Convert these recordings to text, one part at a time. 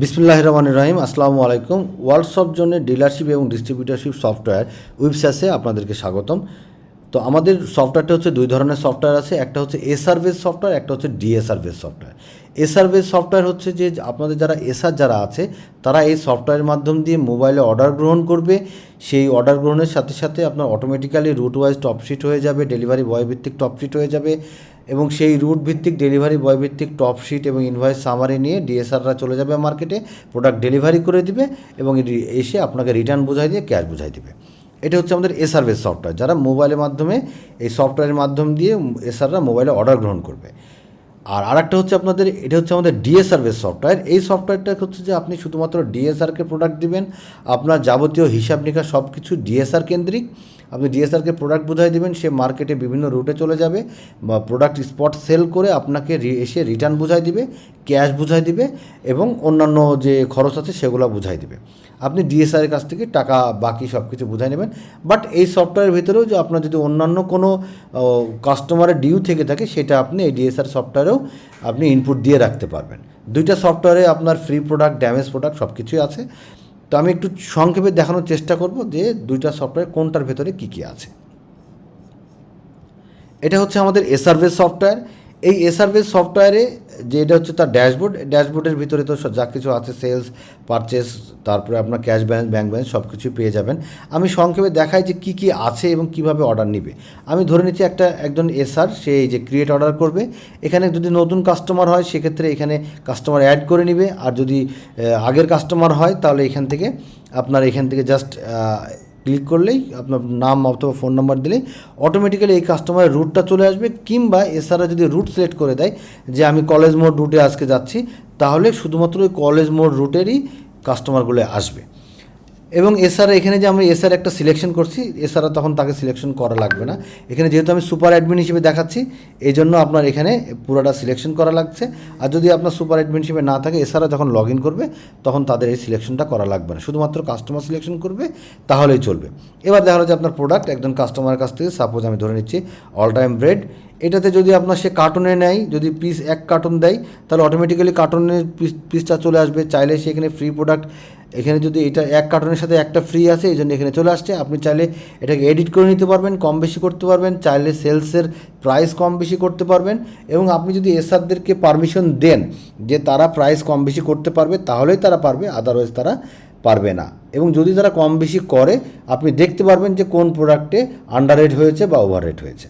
বিসমুল্লাহ রহমান রহিম আসসালামু আলাইকুম। ওয়ার্ল্ডসপ জোনের ডিলারশিপ এবং ডিস্ট্রিবিউটারশিপ সফটওয়্যার ওয়েবসাইটে আপনাদেরকে স্বাগতম। তো আমাদের সফটওয়্যারটা হচ্ছে দুই ধরনের সফটওয়্যার আছে, একটা হচ্ছে এ সার্ভিস সফটওয়্যার, একটা হচ্ছে ডিএ সার্ভিস সফটওয়্যার। এ সার্ভিস সফটওয়্যার হচ্ছে যে আপনাদের যারা এসআর যারা আছে, তারা এই সফটওয়্যারের মাধ্যম দিয়ে মোবাইলে অর্ডার গ্রহণ করবে। সেই অর্ডার গ্রহণের সাথে সাথে আপনার অটোমেটিক্যালি রুট ওয়াইজ টপশিট হয়ে যাবে ডেলিভারি বয় ভিত্তিক টপশিট হয়ে যাবে এবং সেই রুট ভিত্তিক ডেলিভারি বয় ভিত্তিক টপ শিট এবং ইনভয়েস সামারি নিয়ে ডিএসআররা চলে যাবে মার্কেটে প্রোডাক্ট ডেলিভারি করে দিবে এবং এসে আপনাকে রিটার্ন বোঝাই দিয়ে ক্যাশ বোঝাই দিবে। এটা হচ্ছে আমাদের এসআরভেস সফটওয়্যার যারা মোবাইলের মাধ্যমে এই সফটওয়্যারের মাধ্যম দিয়ে এসআররা মোবাইলে অর্ডার গ্রহণ করবে। আর আরেকটা হচ্ছে আপনাদের, এটা হচ্ছে আমাদের ডিএ সার্ভিস সফটওয়্যার এই সফটওয়্যারটা হচ্ছে যে আপনি শুধুমাত্র ডিএসআরকে প্রোডাক্ট দিবেন, আপনার যাবতীয় হিসাব নিকাশ সব কিছু ডিএসআর কেন্দ্রিক। আপনি ডিএসআরকে প্রোডাক্ট বোঝাই দেবেন, সে মার্কেটে বিভিন্ন রুটে চলে যাবে বা প্রোডাক্ট স্পট সেল করে আপনাকে এসে রিটার্ন বুঝাই দিবে ক্যাশ বুঝাই দিবে এবং অন্যান্য যে খরচ আছে সেগুলো বুঝাই দিবে। আপনি ডিএসআরের কাছ থেকে টাকা, বাকি সব কিছু বুঝাই নেবেন। বাট এই সফটওয়্যারের ভিতরেও যে আপনার যদি অন্যান্য কোনো কাস্টমারের ডিউ থেকে থাকে, সেটা আপনি এই ডিএসআর সফটওয়্যারেও আপনি ইনপুট দিয়ে রাখতে পারবেন। দুইটা সফটওয়্যারে আপনার ফ্রি প্রোডাক্ট ড্যামেজ প্রোডাক্ট সব কিছুই আছে। তো আমি একটু সংক্ষেপে দেখানোর চেষ্টা করব যে দুইটা সফটওয়্যার কোনটার ভেতরে কী কী আছে। এটা হচ্ছে আমাদের এসআরভে সফটওয়্যার এই এসার্ভিস সফটওয়্যারে যে এটা হচ্ছে তার ড্যাশবোর্ড, ড্যাশবোর্ডের ভিতরে তো যা কিছু আছে, সেলস, পারচেস, তারপরে আপনার ক্যাশ ব্যালেন্স, ব্যাঙ্ক ব্যালেন্স সব কিছুই পেয়ে যাবেন। আমি সংক্ষেপে দেখাই যে কী কী আছে এবং কীভাবে অর্ডার নিবে। আমি ধরে নিচ্ছি একটা একজন এসআর, সে যে ক্রিয়েট অর্ডার করবে। এখানে যদি নতুন কাস্টমার হয়, সেক্ষেত্রে এখানে কাস্টমার অ্যাড করে নিবে। আর যদি আগের কাস্টমার হয়, তাহলে এখান থেকে আপনার এখান থেকে জাস্ট ক্লিক করলেই আপনার নাম অথবা ফোন নাম্বার দিলেই অটোমেটিক্যালি এই কাস্টমারের রুটটা চলে আসবে কিংবা এছাড়া যদি রুট সিলেক্ট করে দেয় যে আমি কলেজ মোড় রুটে আজকে যাচ্ছি, তাহলে শুধুমাত্র ওই কলেজ মোড় রুটেরই কাস্টমারগুলো আসবে। এবং এছাড়া এখানে যে আমি এসআর একটা সিলেকশন করছি এছাড়া তখন তাকে সিলেকশন করা লাগবে না। এখানে যেহেতু আমি সুপার অ্যাডমিন হিসেবে দেখাচ্ছি এই জন্য আপনার এখানে পুরোটা সিলেকশন করা লাগছে। আর যদি আপনার সুপার অ্যাডমিন হিসেবে না থাকে এছাড়া যখন লগ ইন করবে, তখন তাদের এই সিলেকশনটা করা লাগবে না। শুধুমাত্র কাস্টমার সিলেকশন করবে, তাহলেই চলবে। এবার দেখা হলো যে আপনার প্রোডাক্ট একজন কাস্টমারের কাছ থেকে সাপোজ আমি ধরে নিচ্ছি অল টাইম ব্রেড এটাতে যদি আপনার সে কার্টুনে নেয়, যদি পিস এক কার্টুন দেয়, তাহলে অটোমেটিক্যালি কার্টুনের পিস পিসটা চলে আসবে। চাইলে সে এখানে ফ্রি প্রোডাক্ট এখানে যদি এটা এক কার্টনের সাথে একটা ফ্রি আছে, এই জন্য এখানে চলে আসছে। আপনি চাইলে এটাকে এডিট করে নিতে পারবেন, কম বেশি করতে পারবেন, চাইলে সেলসের প্রাইস কম বেশি করতে পারবেন এবং আপনি যদি এসআরদেরকে পারমিশন দেন যে তারা প্রাইস কম বেশি করতে পারবে, তাহলেই তারা পারবে আদারওয়াইজ তারা পারবে না। এবং যদি তারা কম বেশি করে, আপনি দেখতে পারবেন যে কোন প্রোডাক্টে আন্ডার রেট হয়েছে বা ওভার রেট হয়েছে।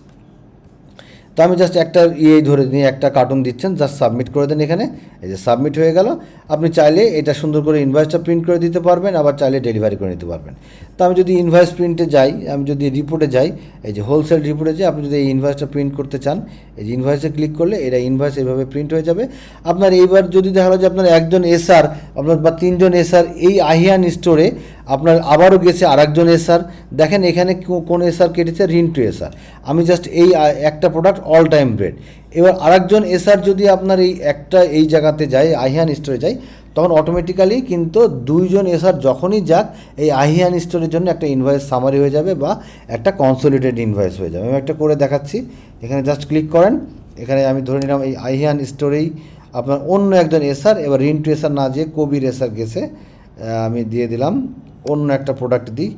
তো আমি জাস্ট একটা ইয়ে ধরে নিয়ে একটা কার্টুন দিচ্ছেন জাস্ট সাবমিট করে দেন এখানে। এই যে সাবমিট হয়ে গেল, আপনি চাইলে এটা সুন্দর করে ইনভয়েসটা প্রিন্ট করে দিতে পারবেন, আবার চাইলে ডেলিভারি করে নিতে পারবেন। তো আমি যদি ইনভয়েস প্রিন্টে যাই, আমি যদি রিপোর্টে যাই, এই যে হোলসেল রিপোর্টে যাই, আপনি যদি এই ইনভয়েসটা প্রিন্ট করতে চান, এই যে ইনভয়েসে ক্লিক করলে এটা ইনভয়েস এইভাবে প্রিন্ট হয়ে যাবে। আপনার এইবার যদি দেখা গেলো যে আপনার একজন এসআর আপনার বা তিনজন এসআর এই আহিয়ান স্টোরে আপনার আবারও গেছে আরেকজন এসআর দেখেন এখানে কোন এসআর কেটেছে? রিন্টু এসআর আমি জাস্ট এই একটা প্রোডাক্ট অল টাইম ব্রেড এবার আরেকজন এসআর যদি আপনার এই একটা, এই জায়গাতে যায় আহিয়ান স্টোরে যায়, তখন অটোমেটিক্যালি কিন্তু দুইজন এসআর যখনই যাক, এই আহিয়ান স্টোরের জন্য একটা ইনভয়েস সামারি হয়ে যাবে বা একটা কনসোলিডেড ইনভয়েস হয়ে যাবে। আমি একটা করে দেখাচ্ছি। এখানে জাস্ট ক্লিক করেন। এখানে আমি ধরে নিলাম এই আহিয়ান স্টোরেই আপনার অন্য একজন এসআর এবার রিন্টু এসআর না যেয়ে কবির এসআর গেছে আমি দিয়ে দিলাম। অন্য একটা প্রোডাক্ট দিই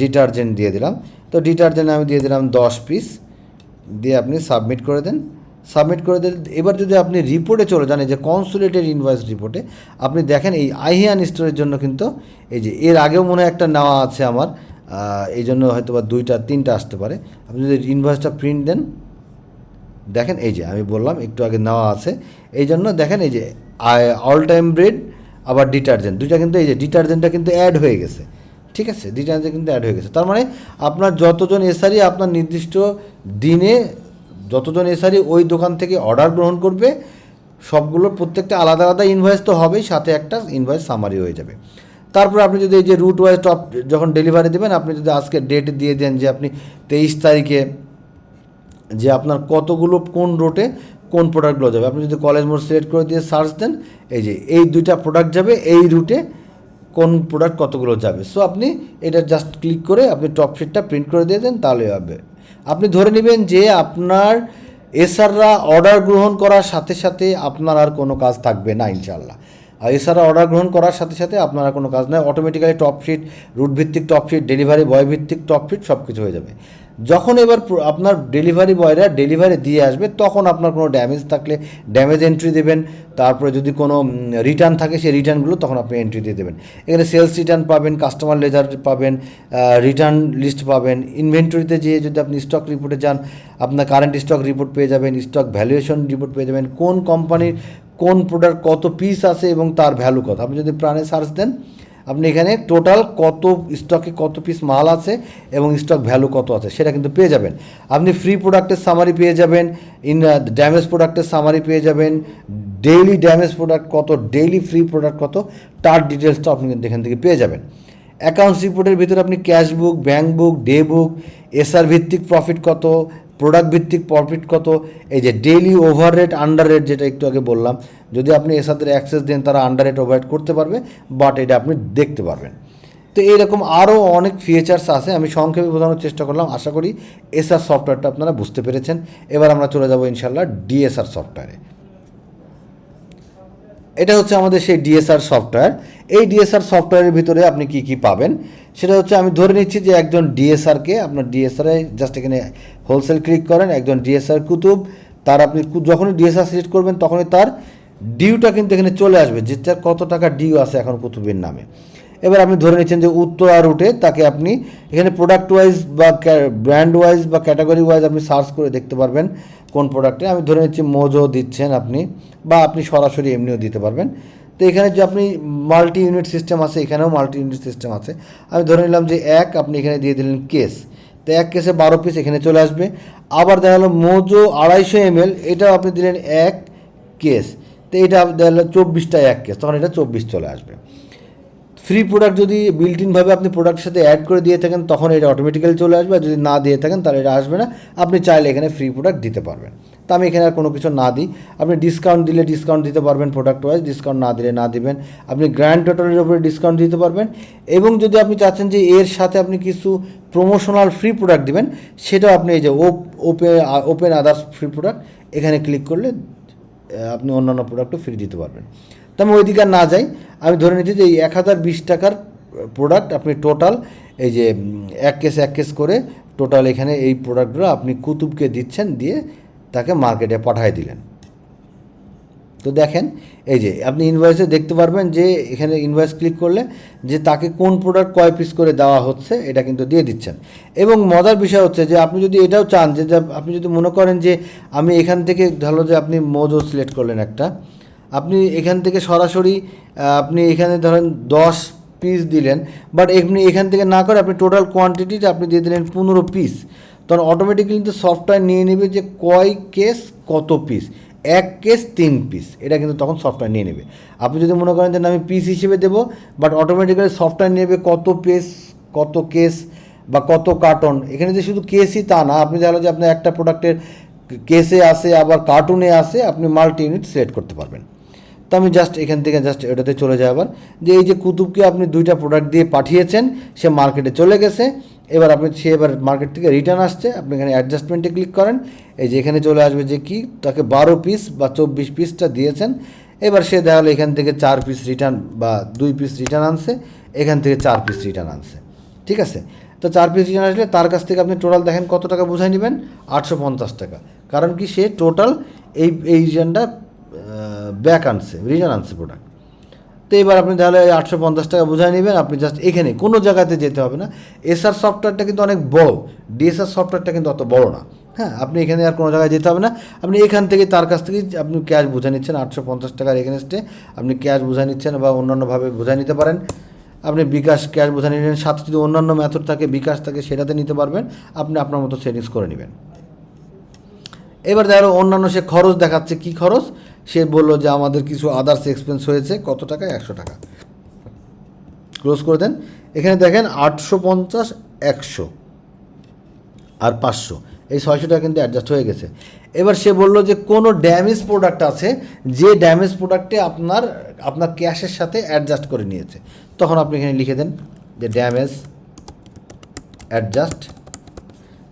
ডিটারজেন্ট দিয়ে দিলাম। তো ডিটারজেন্ট আমি দিয়ে দিলাম দশ পিস দিয়ে আপনি সাবমিট করে দেন। সাবমিট করে দেন এবার যদি আপনি রিপোর্টে চলে যান, এই যে কনসুলেটেড ইনভয়েস রিপোর্টে আপনি দেখেন এই আইহিয়ান স্টোরের জন্য কিন্তু এই যে, এর আগেও মনে হয় একটা নেওয়া আছে আমার এই জন্য হয়তো বা দুইটা, তিনটা আসতে পারে। আপনি যদি ইনভয়েসটা প্রিন্ট দেন, দেখেন এই যে, আমি বললাম একটু আগে নেওয়া আছে। এই জন্য দেখেন এই যে অল টাইম ব্রেড আবার ডিটারজেন্ট। দুইটা কিন্তু এই যে ডিটারজেন্টটা কিন্তু অ্যাড হয়ে গেছে। ঠিক আছে? ডিটারজেন্ট কিন্তু অ্যাড হয়ে গেছে। তার মানে আপনার যতজন এসারি আপনার নির্দিষ্ট দিনে যতজন এসারি ওই দোকান থেকে অর্ডার গ্রহণ করবে, সবগুলোর প্রত্যেকটা আলাদা আলাদা ইনভয়েস তো হবেই, সাথে একটা ইনভয়েস সামারি হয়ে যাবে। তারপরে আপনি যদি এই যে রুট ওয়াইজ টপ যখন ডেলিভারি দেবেন, আপনি যদি আজকে ডেট দিয়ে দেন যে আপনি তেইশ তারিখে যে আপনার কতগুলো কোন রুটে কোন প্রোডাক্টগুলো যাবে? আপনি যদি কলেজ মোড সিলেক্ট করে দিয়ে সার্চ দেন, এই যে এই দুইটা প্রোডাক্ট যাবে, এই রুটে কোন প্রোডাক্ট কতগুলো যাবে। সো আপনি এটা জাস্ট ক্লিক করে আপনি টপ শিটটা প্রিন্ট করে দিয়ে দেন, তাহলে হবে। আপনি ধরে নেবেন যে আপনার এসআররা অর্ডার গ্রহণ করার সাথে সাথে আপনার আর কোনো কাজ থাকবে না ইনশাল্লাহ আর এছাড়া অর্ডার গ্রহণ করার সাথে সাথে আপনার কোনো কাজ নয় অটোমেটিক্যালি টপ ফিট রুট ভিত্তিক টপ ফিট ডেলিভারি বয় ভিত্তিক টপ ফিট সব কিছু হয়ে যাবে। যখন এবার আপনার ডেলিভারি বয়রা ডেলিভারি দিয়ে আসবে, তখন আপনার কোনো ড্যামেজ থাকলে ড্যামেজ এন্ট্রি দেবেন। তারপরে যদি কোনো রিটার্ন থাকে সেই রিটার্নগুলো তখন আপনি এন্ট্রি দিয়ে দেবেন। এখানে সেলস রিটার্ন পাবেন কাস্টমার লেজার পাবেন রিটার্ন লিস্ট পাবেন। ইনভেন্টরিতে যেয়ে যদি আপনি স্টক রিপোর্টে যান, আপনার কারেন্ট স্টক রিপোর্ট পেয়ে যাবেন স্টক ভ্যালুয়েশন রিপোর্ট পেয়ে যাবেন, কোন কোম্পানির কোন প্রোডাক্ট কত পিস আছে এবং তার ভ্যালু কত। আপনি যদি প্রাণে সার্চ দেন আপনি এখানে টোটাল কত স্টকে কত পিস মাল আছে এবং স্টক ভ্যালু কত আছে সেটা কিন্তু পেয়ে যাবেন। আপনি ফ্রি প্রোডাক্টের সামারি পেয়ে যাবেন ইন ড্যামেজ প্রোডাক্টের সামারি পেয়ে যাবেন ডেইলি ড্যামেজ প্রোডাক্ট কত ডেইলি ফ্রি প্রোডাক্ট কত, তার ডিটেলসটা আপনি কিন্তু এখান থেকে পেয়ে যাবেন। অ্যাকাউন্টস রিপোর্টের ভিতরে আপনি cash book bank book day book SR ভিত্তিক প্রফিট কত প্রোডাক্ট ভিত্তিক প্রফিট কত? এই যে daily over rate under rate যেটা একটু আগে বললাম, যদি আপনি এর সাথে অ্যাক্সেস দেন, তারা আন্ডার রেট ওভার করতে পারবে বাট এটা আপনি দেখতে পারবেন। তো এইরকম আরও অনেক ফিচার্স আছে, আমি সংক্ষেপে বোঝানোর চেষ্টা করলাম, আশা করি এসআর সফটওয়্যারটা আপনারা বুঝতে পেরেছেন। এবার আমরা চলে যাব ইনশাল্লাহ ডিএসআর সফটওয়্যারে এটা হচ্ছে আমাদের সেই ডিএসআর সফটওয়্যার এই ডিএসআর সফটওয়্যারের ভিতরে আপনি কি কি পাবেন? সেটা হচ্ছে আমি ধরে নিচ্ছি যে একজন ডিএসআরকে আপনার ডিএসআরে জাস্ট এখানে হোলসেল ক্লিক করেন, একজন ডিএসআর কুতুব, তার আপনি যখনই ডিএসআর সিলেক্ট করবেন তখনই তার ডিউটা কিন্তু এখানে চলে আসবে, যে তার কত টাকা ডিউ আছে এখন কুতুবের নামে। এবার আপনি ধরে নিচ্ছেন যে উত্তরা রুটে তাকে আপনি এখানে প্রোডাক্ট ওয়াইজ বা ব্র্যান্ড ওয়াইজ বা ক্যাটাগরি ওয়াইজ আপনি সার্চ করে দেখতে পারবেন। কোন প্রোডাক্টে আমি ধরে নিচ্ছি মোজো দিচ্ছেন আপনি, বা আপনি সরাসরি এমনিও দিতে পারবেন। তো এখানে যে আপনি মাল্টি ইউনিট সিস্টেম আছে, এখানেও মাল্টি ইউনিট সিস্টেম আছে। আমি ধরে নিলাম যে এক আপনি এখানে দিয়ে দিলেন কেস তো এক কেসে বারো পিস এখানে চলে আসবে। আবার দেখা গেলো মোজো আড়াইশো এমএল এটাও আপনি দিলেন এক কেস তো এটা দেখা গেলো চব্বিশটা এক কেস তখন এটা চব্বিশ চলে আসবে। ফ্রি প্রোডাক্ট যদি বিল্ট ইনভাবে আপনি প্রোডাক্টের সাথে অ্যাড করে দিয়ে থাকেন, তখন এটা অটোমেটিক্যালি চলে আসবে। আর যদি না দিয়ে থাকেন, তাহলে এটা আসবে না। আপনি চাইলে এখানে ফ্রি প্রোডাক্ট দিতে পারবেন। তা আমি এখানে আর কোনো কিছু না দিই। আপনি ডিসকাউন্ট দিলে ডিসকাউন্ট দিতে পারবেন প্রোডাক্ট ওয়াইজ ডিসকাউন্ট না দিলে না দিবেন। আপনি গ্র্যান্ড টোটালের উপরে ডিসকাউন্ট দিতে পারবেন। এবং যদি আপনি চাচ্ছেন যে এর সাথে আপনি কিছু প্রমোশনাল ফ্রি প্রোডাক্ট দিবেন, সেটাও আপনি এই যে open open others free product এখানে ক্লিক করলে আপনি অন্যান্য প্রোডাক্টও ফ্রি দিতে পারবেন। তো আমি ওইদিকে না যাই। আমি ধরে নিচ্ছি যে এই এক হাজার বিশ টাকার প্রোডাক্ট আপনি টোটাল এই যে এক কেস এক কেস করে টোটাল এখানে এই প্রোডাক্টগুলো আপনি কুতুবকে দিচ্ছেন, দিয়ে তাকে মার্কেটে পাঠিয়ে দিলেন। তো দেখেন, এই যে আপনি ইনভয়েসে দেখতে পারবেন যে এখানে ইনভয়েস ক্লিক করলে যে তাকে কোন প্রোডাক্ট কয় পিস করে দেওয়া হচ্ছে, এটা কিন্তু দিয়ে দিচ্ছেন। এবং মজার বিষয় হচ্ছে যে আপনি যদি এটাও চান, যে আপনি যদি মনে করেন যে আমি এখান থেকে ধরো যে আপনি মোজো সিলেক্ট করলেন একটা আপনি এখান থেকে সরাসরি আপনি এখানে ধরেন দশ পিস দিলেন বাট এমনি এখান থেকে না করে আপনি টোটাল কোয়ান্টিটিটা আপনি দিয়ে দিলেন পনেরো পিস তখন অটোমেটিক্যালি কিন্তু সফটওয়্যার নিয়ে নেবে যে কয় কেস কত পিস এক কেস তিন পিস এটা কিন্তু তখন সফটওয়্যার নিয়ে নেবে। আপনি যদি মনে করেন যে আমি পিস হিসেবে দেবো বাট অটোমেটিক্যালি সফটওয়্যার নেবে কত পিস কত কেস বা কত কার্টন এখানে যে শুধু কেসই তা না, আপনি দেখা যে আপনার একটা প্রোডাক্টের কেসে আসে আবার কার্টুনে আসে আপনি মাল্টি ইউনিট সিলেক্ট করতে পারবেন। তো আমি জাস্ট এখান থেকে জাস্ট এটাতে চলে যাই আবার। যে এই যে কুতুবকে আপনি দুইটা প্রোডাক্ট দিয়ে পাঠিয়েছেন, সে মার্কেটে চলে গেছে। এবার আপনি, সে এবার মার্কেট থেকে রিটার্ন আসছে। আপনি এখানে অ্যাডজাস্টমেন্টে ক্লিক করেন। এই যে এখানে চলে আসবে যে কি? তাকে বারো পিস বা চব্বিশ পিসটা দিয়েছেন। এবার সে দেখা এখান থেকে চার পিস রিটার্ন বা দুই পিস রিটার্ন আনছে। এখান থেকে চার পিস রিটার্ন আনছে। ঠিক আছে? তো চার পিস রিটার্ন আসলে তার কাছ থেকে আপনি টোটাল দেখেন কত টাকা বুঝাই নেবেন? আটশো পঞ্চাশ টাকা। কারণ কি সে টোটাল এই এই রিটার্নটা ব্যাক আনছে রিটার্ন আনছে প্রোডাক্ট তো এবার আপনি তাহলে আটশো পঞ্চাশ টাকা বুঝাই নেবেন, আপনি জাস্ট এখানে, কোনো জায়গাতে যেতে হবে না। এসআর সফটওয়্যারটা কিন্তু অনেক বড় ডিএসআর সফটওয়্যারটা কিন্তু অত বড় না। হ্যাঁ আপনি এখানে আর কোনো জায়গায় যেতে হবে না। আপনি এখান থেকে, তার কাছ থেকেই আপনি ক্যাশ বুঝে নিচ্ছেন, আটশো পঞ্চাশ টাকার এগেনস্টে আপনি ক্যাশ বুঝে নিচ্ছেন বা অন্যান্যভাবে বুঝে নিতে পারেন। আপনি বিকাশ ক্যাশ বুঝে নিলেন, সাথে যদি অন্যান্য মেথড থাকে, বিকাশ থাকে, সেটাতে নিতে পারবেন। আপনি আপনার মতো সেটিংস করে নেবেন। এবার দেখো অন্যান্য সে খরচ দেখাচ্ছে। কি খরচ? সে বলল যে আমাদের কিছু আদার্স এক্সপেন্স হয়েছে। কত টাকা? একশো টাকা। ক্লোজ করে দেন। এখানে দেখেন আটশো পঞ্চাশ, একশো আর পাঁচশো। এই ছয়শো টাকা কিন্তু অ্যাডজাস্ট হয়ে গেছে। এবার সে বলল যে কোনো ড্যামেজ প্রোডাক্ট আছে, যে ড্যামেজ প্রোডাক্টে আপনার আপনার ক্যাশের সাথে অ্যাডজাস্ট করে নিয়েছে। তখন আপনি এখানে লিখে দেন যে ড্যামেজ অ্যাডজাস্ট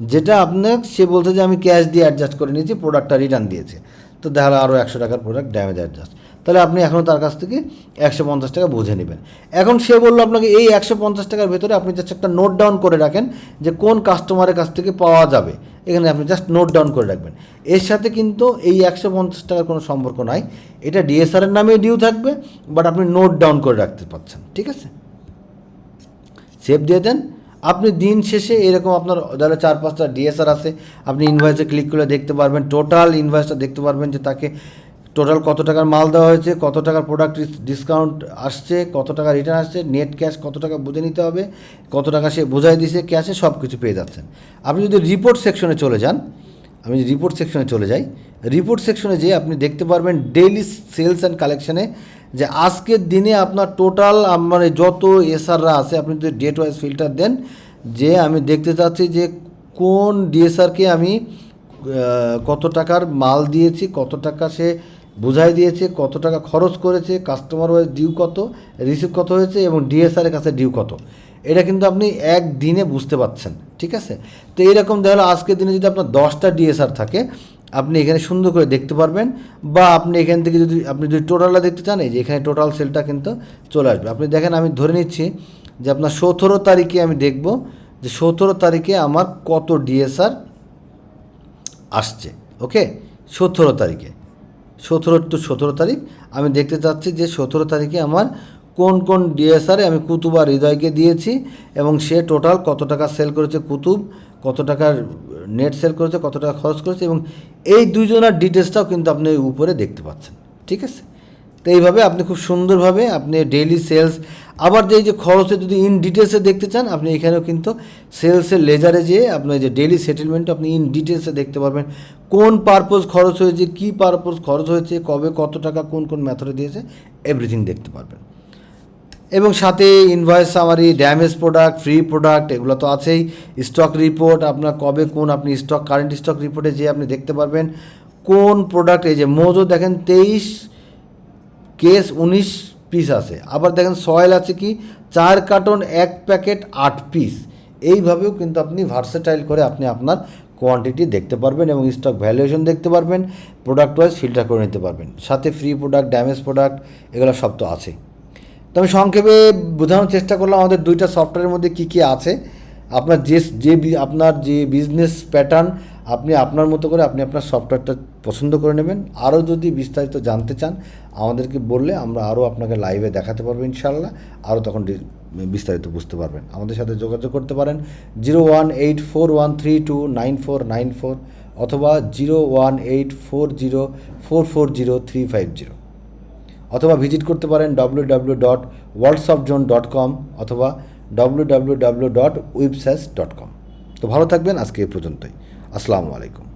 যেটা আপনার সে বলছে যে আমি ক্যাশ দিয়ে অ্যাডজাস্ট করে নিয়েছি প্রোডাক্টটা রিটার্ন দিয়েছে। তো দেখা গেলো আরও একশো টাকার প্রোডাক্ট ড্যামেজ অ্যাডজাস্ট তাহলে আপনি এখনও তার কাছ থেকে একশো পঞ্চাশ টাকা বুঝে নেবেন। এখন সে বলল আপনাকে, এই একশো পঞ্চাশ টাকার ভেতরে আপনি জাস্ট একটা নোট ডাউন করে রাখেন যে কোন কাস্টমারের কাছ থেকে পাওয়া যাবে। এখানে আপনি জাস্ট নোট ডাউন করে রাখবেন। এর সাথে কিন্তু এই একশো পঞ্চাশ টাকার কোনো সম্পর্ক নাই। এটা ডিএসআরের নামেই ডিউ থাকবে বাট আপনি নোট ডাউন করে রাখতে পারছেন। ঠিক আছে? সেভ দিয়ে দেন। আপনি দিন শেষে এরকম আপনার ধরো চার পাঁচটা ডিএসআর আছে, আপনি ইনভয়েসে ক্লিক করে দেখতে পারবেন টোটাল ইনভয়েসটা দেখতে পারবেন যে তাকে টোটাল কত টাকার মাল দেওয়া হয়েছে, কত টাকার প্রোডাক্ট ডিসকাউন্ট আসছে, কত টাকা রিটার্ন আসছে নেট ক্যাশ কত টাকা বুঝে নিতে হবে, কত টাকা সে বোঝাই দিছে ক্যাশে সব কিছু পেয়ে যাচ্ছেন। আপনি যদি রিপোর্ট সেকশনে চলে যান আমি রিপোর্ট সেকশনে চলে যাই। রিপোর্ট সেকশনে যেয়ে আপনি দেখতে পারবেন ডেইলি সেলস অ্যান্ড কালেকশানে যে আজকের দিনে আপনার টোটাল মানে যত এসআররা আছে, আপনি যদি ডেট ওয়াইজ ফিল্টার দেন যে আমি দেখতে চাচ্ছি যে কোন ডিএসআরকে আমি কত টাকার মাল দিয়েছি, কত টাকা সে বুঝাই দিয়েছে, কত টাকা খরচ করেছে কাস্টমার ওয়াইজ ডিউ কত রিসিভ কত হয়েছে এবং ডিএসআরের কাছে ডিউ কত। এটা কিন্তু আপনি এক দিনে বুঝতে পারছেন, ঠিক আছে? তো এইরকম দেখা আজকের দিনে যদি আপনার দশটা ডিএসআর থাকে, আপনি এখানে সুন্দর করে দেখতে পারবেন, বা আপনি এখান থেকে যদি, আপনি যদি টোটালটা দেখতে চান, এই যে এখানে টোটাল সেলটা কিন্তু চলে আসবে। আপনি দেখেন আমি ধরে নিচ্ছি যে আপনার সতেরো তারিখে আমি দেখব যে সতেরো তারিখে আমার কত ডিএসআর আসছে, ওকে? সতেরো তারিখে। সতেরো টু সতেরো তারিখ, আমি দেখতে চাচ্ছি যে সতেরো তারিখে আমার কোন কোন ডিএসআরে আমি কুতুব আর হৃদয়কে দিয়েছি এবং সে টোটাল কত টাকা সেল করেছে কুতুব, কত টাকার নেট সেল করেছে, কত টাকা খরচ করেছে এবং এই দুইজনের ডিটেলসটাও কিন্তু আপনি উপরে দেখতে পাচ্ছেন, ঠিক আছে? তো এইভাবে আপনি খুব সুন্দরভাবে আপনি ডেইলি সেলস আবার যে যে খরচে যদি ইন ডিটেলসে দেখতে চান, আপনি এখানেও কিন্তু সেলসের লেজারে যেয়ে আপনার যে ডেইলি সেটেলমেন্ট আপনি ইন ডিটেলসে দেখতে পারবেন, কোন পারপোজ খরচ হয়েছে, কী পারপোজ খরচ হয়েছে, কবে কত টাকা, কোন কোন মেথডে দিয়েছে এভরিথিং দেখতে পারবেন। এবং সাথে invoice summary damage product free product এগুলো তো আছেই। স্টক রিপোর্ট আপনার কবে কোন আপনি স্টক কারেন্ট স্টক রিপোর্টে যে আপনি দেখতে পারবেন। কোন প্রোডাক্ট এই যে মোজো দেখেন, তেইশ কেস উনিশ পিস আছে। আবার দেখেন সয়েল আছে কি? চার কার্টন এক প্যাকেট আট পিস এইভাবেও কিন্তু আপনি ভার্সেটাইল করে আপনি আপনার কোয়ান্টিটি দেখতে পারবেন এবং স্টক ভ্যালুয়েশন দেখতে পারবেন প্রোডাক্ট ওয়াইজ ফিল্টার করে নিতে পারবেন। সাথে ফ্রি প্রোডাক্ট ড্যামেজ প্রোডাক্ট এগুলো সব তো আছেই। তো আমি সংক্ষেপে বোঝানোর চেষ্টা করলাম আমাদের দুইটা সফটওয়্যারের মধ্যে কী কী আছে। আপনার যে যে আপনার যে বিজনেস প্যাটার্ন আপনি আপনার মতো করে আপনি আপনার সফটওয়্যারটা পছন্দ করে নেবেন। আরও যদি বিস্তারিত জানতে চান, আমাদেরকে বললে আমরা আরও আপনাকে লাইভে দেখাতে পারব ইনশাল্লাহ আরও তখন বিস্তারিত বুঝতে পারবেন। আমাদের সাথে যোগাযোগ করতে পারেন zero one eight four one three two nine four nine four অথবা zero one eight four zero four four zero three five zero অথবা ভিজিট করতে পারেন W W dot zone dot com অথবা W W W dot websites dot com তো ভালো থাকবেন, আজকে এ পর্যন্তই। আসসালামু আলাইকুম।